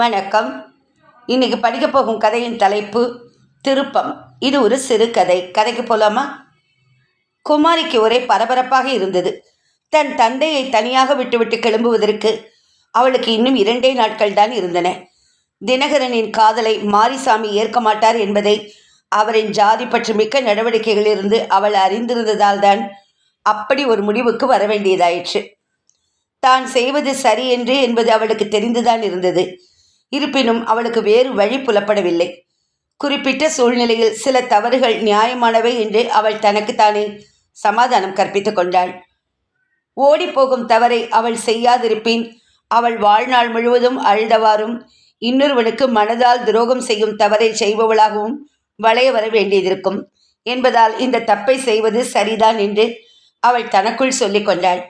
வணக்கம். இன்னைக்கு படிக்க போகும் கதையின் தலைப்பு திருப்பம். இது ஒரு சிறுகதை கதைக்கு போலாமா? குமாரிக்கு ஒரே பரபரப்பாக இருந்தது. தன் தந்தையை தனியாக விட்டுவிட்டு கிளம்புவதற்கு அவளுக்கு இன்னும் இரண்டே நாட்கள் தான் இருந்தன. தினகரனின் காதலை மாரிசாமி ஏற்க மாட்டார் என்பதை அவரின் ஜாதி பற்றி மிக்க நடவடிக்கைகளிலிருந்து அவள் அறிந்திருந்ததால் தான் அப்படி ஒரு முடிவுக்கு வர வேண்டியதாயிற்று தான் செய்வது சரி என்று என்பது அவளுக்கு தெரிந்துதான் இருந்தது. இருப்பினும் அவளுக்கு வேறு வழி புலப்படவில்லை. குறிப்பிட்ட சூழ்நிலையில் சில தவறுகள் நியாயமானவை என்று அவள் தனக்குத்தானே சமாதானம் கற்பித்துக் கொண்டாள். ஓடிப்போகும் தவறை அவள் செய்யாதிருப்பின் அவள் வாழ்நாள் முழுவதும் அழுதவாறும் இன்னொருவனுக்கு மனதால் துரோகம் செய்யும் தவறை செய்பவளாகவும் வளைய வர வேண்டியதிருக்கும். என்பதால் இந்த தப்பை செய்வது சரிதான் என்று அவள் தனக்குள் சொல்லிக் கொண்டாள்.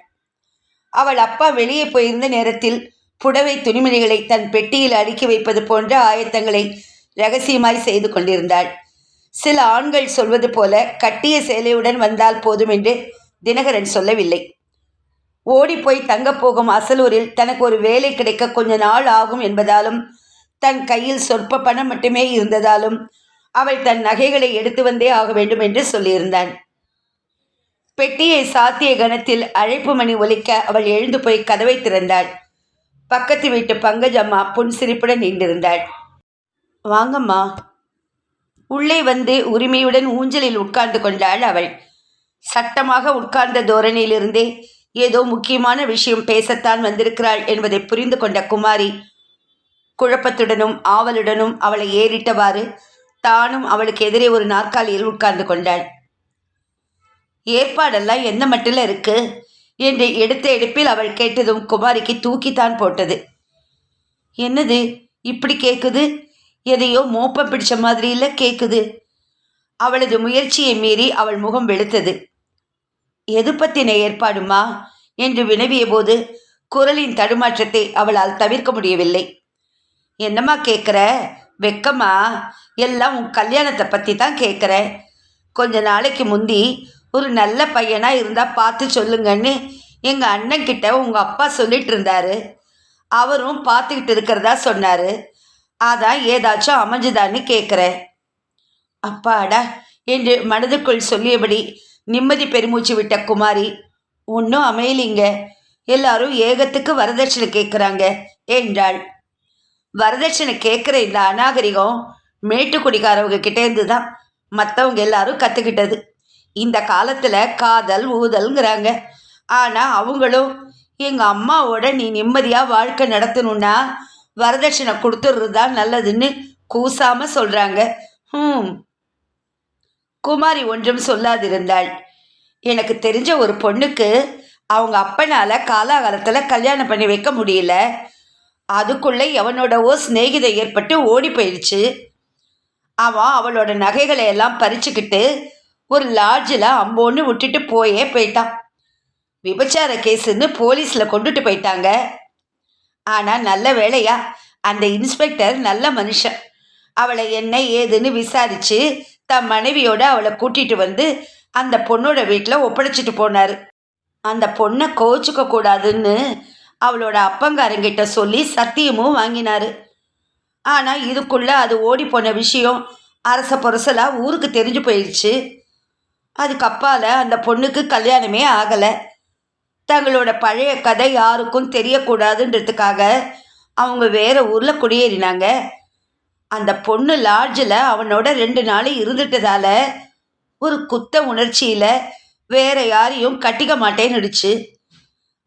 அவள் அப்பா வெளியே போயிருந்த நேரத்தில் புடவை துணிமணிகளை தன் பெட்டியில் அடுக்கி வைப்பது போன்ற ஆயத்தங்களை ரகசியமாய் செய்து கொண்டிருந்தாள். சில ஆண்கள் சொல்வது போல கட்டிய சேலையுடன் வந்தால் போதும் என்று தினகரன் சொல்லவில்லை. ஓடிப்போய் தங்கப் போகும் அசலூரில் தனக்கு ஒரு வேலை கிடைக்க கொஞ்ச நாள் ஆகும் என்பதாலும் தன் கையில் சொற்ப பணம் மட்டுமே இருந்ததாலும் அவள் தன் நகைகளை எடுத்து வந்தே ஆக வேண்டும் என்று சொல்லியிருந்தான். பெட்டியை சாத்திய கணத்தில் அழைப்பு மணி ஒலிக்க அவள் எழுந்து போய் கதவை திறந்தாள். பக்கத்து வீட்டு பங்கஜம்மா புன்சிரிப்புடன் நின்றிருந்தாள். வாங்கம்மா. உள்ளே வந்து உரிமையுடன் ஊஞ்சலில் உட்கார்ந்து கொண்டாள் அவள். சட்டமாக உட்கார்ந்த தோரணியிலிருந்தே ஏதோ முக்கியமான விஷயம் பேசத்தான் வந்திருக்கிறாள் என்பதை புரிந்து கொண்ட குமாரி குழப்பத்துடனும் ஆவலுடனும் அவளை ஏறிட்டவாறு தானும் அவளுக்கு எதிரே ஒரு நாற்காலியில் உட்கார்ந்து கொண்டாள். ஏற்பாடெல்லாம் எந்த மட்டில் இருக்குது என்று எடுத்த எடுப்பில் அவள் கேட்டதும் குமாரிக்கு தூக்கித்தான் போட்டது. என்னது? இப்படி கேட்குது எதையோ மோப்பம் பிடிச்ச மாதிரி இல்லை கேட்குது அவளது முயற்சியை மீறி அவள் முகம் வெளுத்தது. எது பத்தின ஏற்பாடுமா? என்று வினவிய போது குரலின் தடுமாற்றத்தை அவளால் தவிர்க்க முடியவில்லை. என்னம்மா கேட்குற வெக்கமா? எல்லாம் உன் கல்யாணத்தை பற்றி தான் கேட்குற கொஞ்ச நாளைக்கு முந்தி ஒரு நல்ல பையனாக இருந்தால் பார்த்து சொல்லுங்கன்னு எங்கள் அண்ணன் கிட்ட உங்கள் அப்பா சொல்லிட்டு இருந்தாரு. அவரும் பார்த்துக்கிட்டு இருக்கிறதா சொன்னார். அதான் ஏதாச்சும் அமைஞ்சுதான்னு கேட்குறேன் அப்பாடா என்று மனதுக்குள் சொல்லியபடி நிம்மதி பெருமூச்சு விட்ட குமாரி ஒன்றும் அமையலிங்க. எல்லாரும் ஏகத்துக்கு வரதட்சணை கேட்குறாங்க என்றாள். வரதட்சணை கேட்குற இந்த அநாகரிகம் மேட்டுக்குடிக்காரவங்க கிட்டேருந்து தான் மற்றவங்க எல்லாரும் கற்றுக்கிட்டது இந்த காலத்தில் காதல் ஊதல்ங்கிறாங்க. ஆனால் அவங்களும் எங்கள் அம்மாவோட நீ நிம்மதியாக வாழ்க்கை நடத்தணும்னா வரதட்சணை கொடுத்துட்றது தான் நல்லதுன்னு கூசாமல் சொல்கிறாங்க ம் குமாரி ஒன்றும் சொல்லாதிருந்தாள். எனக்கு தெரிஞ்ச ஒரு பொண்ணுக்கு அவங்க அப்பனால் காலாகாலத்தில் கல்யாணம் பண்ணி வைக்க முடியல. அதுக்குள்ளே எவனோடவோ சிநேகிதை ஏற்பட்டு ஓடி போயிடுச்சு. அவன் அவளோட நகைகளை எல்லாம் பறிச்சுக்கிட்டு ஒரு லாட்ஜில் அம்போன்னு விட்டுட்டு போயே போயிட்டான் விபச்சார கேஸுன்னு போலீஸில் கொண்டுட்டு போயிட்டாங்க. ஆனால் நல்ல வேலையா அந்த இன்ஸ்பெக்டர் நல்ல மனுஷன். அவளை என்ன ஏதுன்னு விசாரித்து தன் மனைவியோட அவளை கூட்டிகிட்டு வந்து அந்த பொண்ணோட வீட்டில் ஒப்படைச்சிட்டு போனார். அந்த பொண்ணை கோச்சுக்க கூடாதுன்னு அவளோட அப்பங்காரங்கிட்ட சொல்லி சத்தியமும் வாங்கினார். ஆனால் இதுக்குள்ளே அது ஓடி போன விஷயம் அரச பொரசலாக ஊருக்கு தெரிஞ்சு போயிடுச்சு அதுக்கப்பால் அந்த பொண்ணுக்கு கல்யாணமே ஆகலை. தங்களோட பழைய கதை யாருக்கும் தெரியக்கூடாதுன்றதுக்காக அவங்க வேற ஊரில் குடியேறினாங்க. அந்த பொண்ணு லாட்ஜில் அவனோட ரெண்டு நாள் இருந்துட்டதால ஒரு குத்த உணர்ச்சியில் வேற யாரையும் கட்டிக்க மாட்டேன்னுடுச்சு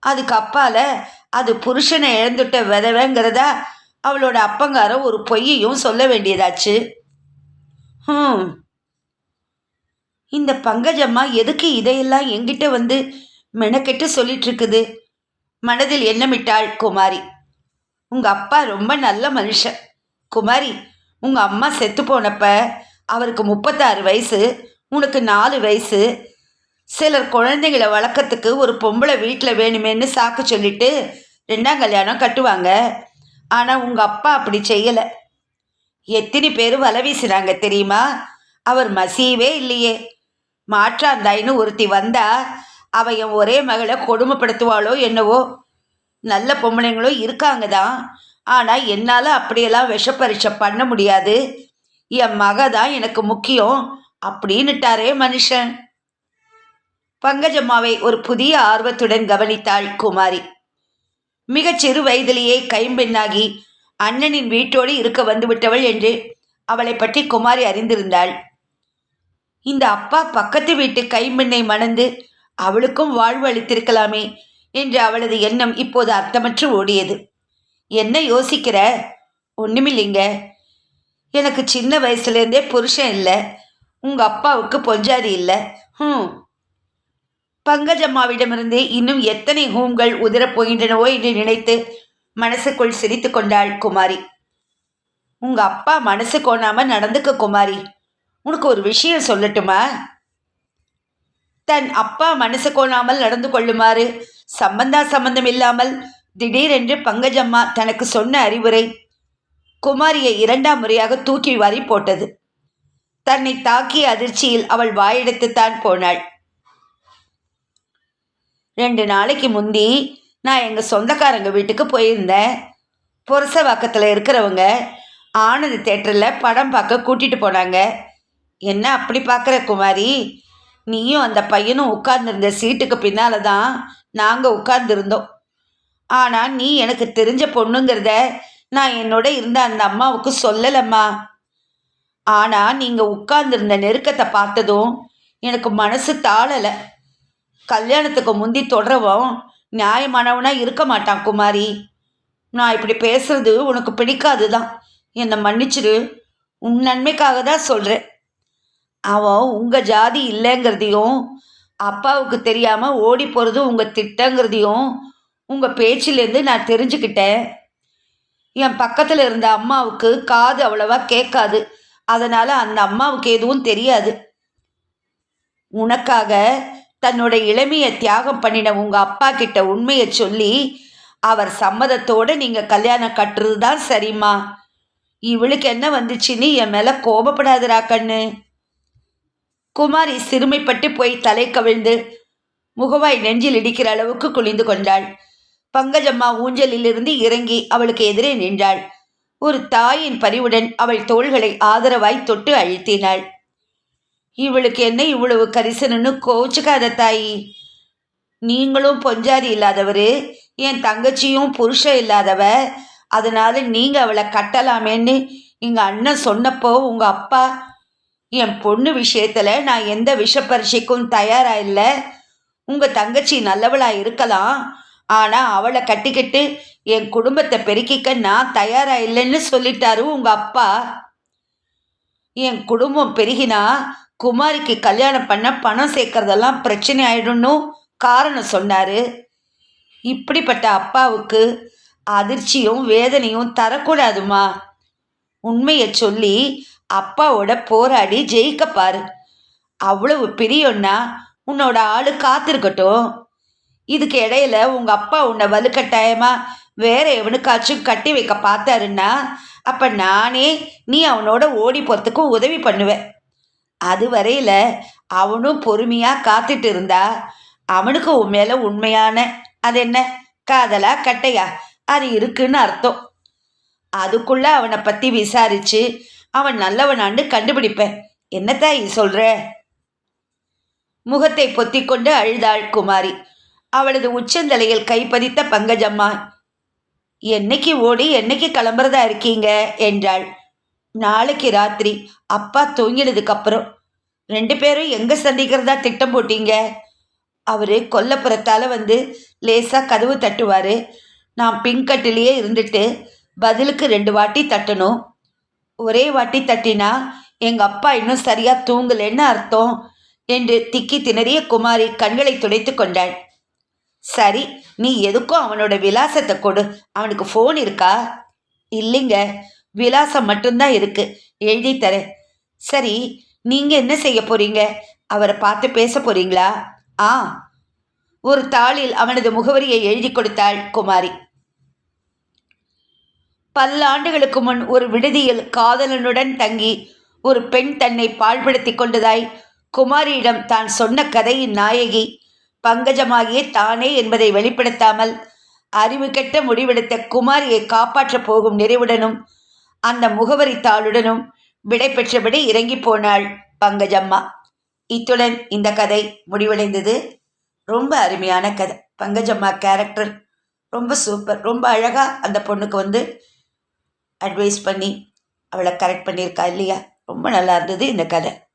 அதுக்கு அப்பால் அது புருஷனை இழந்துட்ட விதவைங்கிறதா அவளோட அப்பங்காரம் ஒரு பொய்யையும் சொல்ல வேண்டியதாச்சு. ம் இந்த பங்கஜம்மா எதுக்கு இதையெல்லாம் என்கிட்ட வந்து மெனக்கெட்டு சொல்லிட்டு இருக்குது மனதில் எண்ணமிட்டாள் குமாரி. உங்க அப்பா ரொம்ப நல்ல மனுஷன். குமாரி உங்க அம்மா செத்து போனப்ப அவருக்கு முப்பத்தாறு வயசு உனக்கு நாலு வயசு. சிலர் குழந்தைங்களை வளர்க்கறதுக்கு ஒரு பொம்பளை வீட்டில் வேணுமேன்னு சாக்கு சொல்லிட்டு ரெண்டாம் கல்யாணம் கட்டுவாங்க. ஆனால் உங்கள் அப்பா அப்படி செய்யலை. எத்தனை பேர் வலை வீசுகிறாங்க தெரியுமா? அவர் மசியவே இல்லையே. மாற்றாந்தாயின்னு ஒருத்தி வந்தா அவ என் ஒரே மகளை கொடுமைப்படுத்துவாளோ என்னவோ. நல்ல பொம்பளைங்களும் இருக்காங்க தான் ஆனால் என்னால் அப்படியெல்லாம் விஷப்பரீட்சை பண்ண முடியாது. என் மக தான் எனக்கு முக்கியம் அப்படின்னுட்டாரே மனுஷன். பங்கஜம்மாவை ஒரு புதிய ஆர்வத்துடன் கவனித்தாள் குமாரி. மிகச் சிறு வயதிலேயே கைம்பெண்ணாகி அண்ணனின் வீட்டோடு இருக்க வந்துவிட்டவள் என்று அவளை பற்றி குமாரி அறிந்திருந்தாள். இந்த அப்பா பக்கத்து வீட்டு கைம்பெண்ணை மணந்து அவளுக்கும் வாழ்வு அளித்திருக்கலாமே என்று அவளது எண்ணம் இப்போது அர்த்தமற்று ஓடியது. என்ன யோசிக்கிற? ஒன்றுமில்லைங்க எனக்கு சின்ன வயசுலேருந்தே புருஷன் இல்லை. உங்கள் அப்பாவுக்கு பொஞ்சாதி இல்லை. ஹம். பங்கஜம்மாவிடமிருந்து இன்னும் எத்தனை ஹூம்கள் உதிரப் போகின்றனவோ என்று நினைத்து மனசுக்குள் சிரித்து கொண்டாள் குமாரி. உங்க அப்பா மனசு கோணாம நடந்துக்க குமாரி. உனக்கு ஒரு விஷயம் சொல்லட்டுமா? தன் அப்பா மனசு கோணாமல் நடந்து கொள்ளுமாறு சம்பந்தா சம்பந்தம் இல்லாமல் திடீரென்று பங்கஜம்மா தனக்கு சொன்ன அறிவுரை குமாரியை இரண்டாம் முறையாக தூக்கி வாரி போட்டது. தன்னை தாக்கிய அதிர்ச்சியில் அவள் வாயெடுத்துத்தான் போனாள். ரெண்டு நாளைக்கு முந்தி நான் எங்கள் சொந்தக்காரங்க வீட்டுக்கு போயிருந்தேன். புரசவாக்கத்தில் இருக்கிறவங்க ஆனந்த் தேட்டரில் படம் பார்க்க கூட்டிகிட்டு போனாங்க. என்ன அப்படி பார்க்குற குமாரி? நீயும் அந்த பையனும் உட்கார்ந்துருந்த சீட்டுக்கு பின்னால் தான் நாங்கள் உட்கார்ந்துருந்தோம். ஆனால் நீ எனக்கு தெரிஞ்ச பொண்ணுங்கிறத நான் என்னோட இருந்த அந்த அம்மாவுக்கு சொல்லலம்மா. ஆனால் நீங்கள் உட்கார்ந்துருந்த நெருக்கத்தை பார்த்ததும் எனக்கு மனசு தாழலை கல்யாணத்துக்கு முந்தி தொடரவும் நியாயமானவனாக இருக்க மாட்டான் குமாரி. நான் இப்படி பேசுறது உனக்கு பிடிக்காது தான் என்னை மன்னிச்சிடு உன் நன்மைக்காக தான் சொல்கிறேன் அவன் உங்கள் ஜாதி இல்லைங்கிறதையும் அப்பாவுக்கு தெரியாமல் ஓடி போகிறது உங்கள் திட்டங்கிறதையும் உங்கள் பேச்சிலேருந்து நான் தெரிஞ்சுக்கிட்டேன். என் பக்கத்தில் இருந்த அம்மாவுக்கு காது அவ்வளவா கேட்காது. அதனால் அந்த அம்மாவுக்கு எதுவும் தெரியாது. உனக்காக தன்னோட இளமையை தியாகம் பண்ணின உங்கள் அப்பா கிட்ட உண்மையை சொல்லி அவர் சம்மதத்தோடு நீங்கள் கல்யாணம் கட்டுறது தான் சரிம்மா. இவளுக்கு என்ன வந்துச்சுன்னு என் மேலே கோபப்படாதரா கண்ணு. குமாரி சிறுமைப்பட்டு போய் தலை கவிழ்ந்து முகவாய் நெஞ்சில் இடிக்கிற அளவுக்கு குளிந்து கொண்டாள். பங்கஜம்மா ஊஞ்சலிலிருந்து இறங்கி அவளுக்கு எதிரே நின்றாள். ஒரு தாயின் பரிவுடன் அவள் தோள்களை ஆதரவாய் தொட்டு அழுத்தினாள். இவளுக்கு என்ன இவ்வளவு கரிசனன்னு கோச்சுக்காத தாயி. நீங்களும் பொஞ்சாதி இல்லாதவர் என் தங்கச்சியும் புருஷன் இல்லாதவ அதனால நீங்கள் அவளை கட்டலாமேன்னு எங்கள் அண்ணன் சொன்னப்போ உங்கள் அப்பா என் பொண்ணு விஷயத்தில் நான் எந்த விஷப்பரிசைக்கும் பரீட்சைக்கும் தயாராக இல்லை. உங்கள் தங்கச்சி நல்லவளாக இருக்கலாம். ஆனால் அவளை கட்டிக்கிட்டு என் குடும்பத்தை பெருக்கிக்க நான் தயாராக இல்லைன்னு சொல்லிட்டாரு உங்கள் அப்பா. என் குடும்பம் பெருகினா குமாரிக்கு கல்யாணம் பண்ண பணம் சேர்க்கறதெல்லாம் பிரச்சனை ஆயிடும்னு காரணம் சொன்னார். இப்படிப்பட்ட அப்பாவுக்கு அதிர்ச்சியும் வேதனையும் தரக்கூடாதுமா. உண்மையை சொல்லி அப்பாவோட போராடி ஜெயிக்க பாரு. அவ்வளவு பிரியம்னா உன்னோட ஆளு காத்திருக்கட்டும். இதுக்கு இடையில உங்க அப்பா உன்னை வலுக்கட்டாயமா வேற எவனுக்காச்சும் கட்டி வைக்க பார்த்தாருன்னா அப்ப நானே நீ அவனோட ஓடி போறதுக்கும் உதவி பண்ணுவேன். அது வரையில அவனும் பொறுமையா காத்துட்டு இருந்தா அவனுக்கு உன் மேல உண்மையான அது என்ன? காதலா கட்டையா? அது இருக்குன்னு அர்த்தம். அதுக்குள்ள அவனை பத்தி விசாரிச்சு அவன் நல்லவனாண்டு கண்டுபிடிப்பேன். என்னத்தை சொல்ற? முகத்தை பொத்திக்கொண்டு அழுதாள் குமாரி. அவளது உச்சந்தலையில் கைப்பதித்த பங்கஜம்மா என்னைக்கு ஓடி என்னைக்கு கிளம்புறதா இருக்கீங்க? என்றாள். நாளைக்கு ராத்திரி. அப்பா தூங்கினதுக்கு அப்புறம் ரெண்டு பேரும் எங்க சந்திக்கிறதா திட்டம் போட்டீங்க? அவரு கொல்லப்புறத்தால வந்து லேசா கதவு தட்டுவாரு. நான் பின்கட்டிலேயே இருந்துட்டு பதிலுக்கு ரெண்டு வாட்டி தட்டணும். ஒரே வாட்டி தட்டினா எங்க அப்பா இன்னும் சரியா தூங்கலன்னு அர்த்தம் என்று திக்கி திணறிய குமாரி கண்களை துடைத்து கொண்டாள். சரி நீ எதுக்கும் அவனோட விலாசத்தை கொடு. அவனுக்கு ஃபோன் இருக்கா? இல்லைங்க விலாசம் மட்டும்தான் இருக்கு. எழுதி தரேன். சரி நீங்க என்ன செய்ய போறீங்க? அவரை பார்த்து பேச போறீங்களா? ஆ. ஒரு தாளில் அவனது முகவரியை எழுதி கொடுத்தாள் குமாரி. பல்லாண்டுகளுக்கு முன் ஒரு விடுதியில் காதலனுடன் தங்கி ஒரு பெண் தன்னை பாழ்படுத்தி கொண்டதாய் குமாரியிடம் தான் சொன்ன கதையின் நாயகி பங்கஜமாகிய தானே என்பதை வெளிப்படுத்தாமல் அறிவு கெட்ட முடிவெடுத்த குமாரியை காப்பாற்றப் போகும் நிறைவுடனும் அந்த முகவரி தாளுடனும் விடை பெற்றபடி இறங்கி போனாள் பங்கஜம்மா. இத்துடன் இந்த கதை முடிவடைந்தது. ரொம்ப அருமையான கதை. பங்கஜம்மா கேரக்டர் ரொம்ப சூப்பர் ரொம்ப அழகாக அந்த பொண்ணுக்கு வந்து அட்வைஸ் பண்ணி அவளை கரெக்ட் பண்ணியிருக்கா இல்லையா? ரொம்ப நல்லா இருந்தது இந்த கதை.